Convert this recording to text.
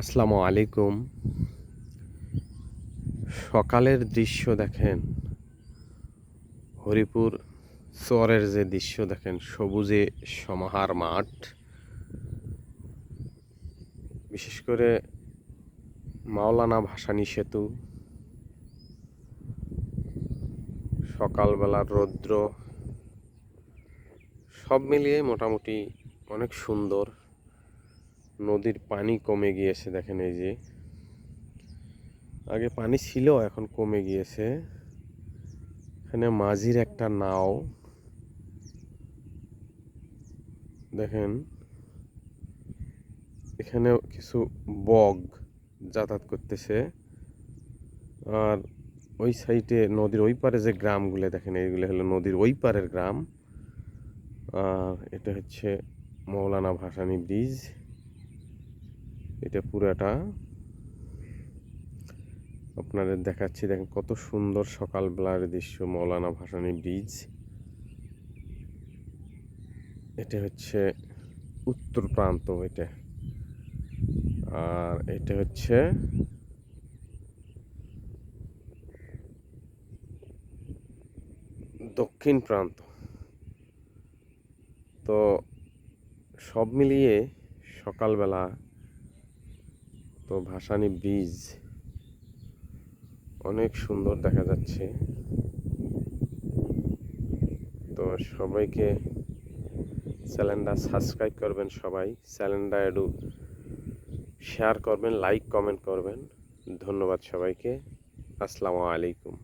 আসসালামু আলাইকুম। সকালের দৃশ্য দেখেন, হরিপুর চরের যে দৃশ্য দেখেন, সবুজে সমাহার মাঠ। বিশেষ করে মাওলানা ভাসানী সেতু, সকালবেলার রৌদ্র, সব মিলিয়ে মোটামুটি অনেক সুন্দর। নদীর পানি কমে গিয়েছে, দেখেন এই যে। আগে পানি ছিল, এখন কমে গিয়েছে। এখানে মাঝির একটা নাও। দেখেন এখানে কিছু বগ যাতায়াত করতেছে। আর ওই সাইডে নদীর ওই পারে যে গ্রামগুলো, দেখেন এইগুলো হলো নদীর ওই পারের গ্রাম। আর এটা হচ্ছে মৌলানা ভাসানী ব্রিজ। এটা পুরাটা। আপনাদের দেখাচ্ছি, দেখেন কত সুন্দর সকালবেলার দৃশ্য, মৌলানা ভাসানী ব্রিজ। এটা হচ্ছে উত্তর প্রান্ত এটা। আর এটা হচ্ছে দক্ষিণ প্রান্ত। তো সব মিলিয়ে সকালবেলা তো ভাসানি ব্রিজ অনেক সুন্দর দেখা যাচ্ছে। তো সবাইকে চ্যানেলটা সাবস্ক্রাইব করবেন সবাই। চ্যানেলটা একটু শেয়ার করবেন লাইক কমেন্ট করবেন। ধন্যবাদ সবাইকে। আসসালামু আলাইকুম।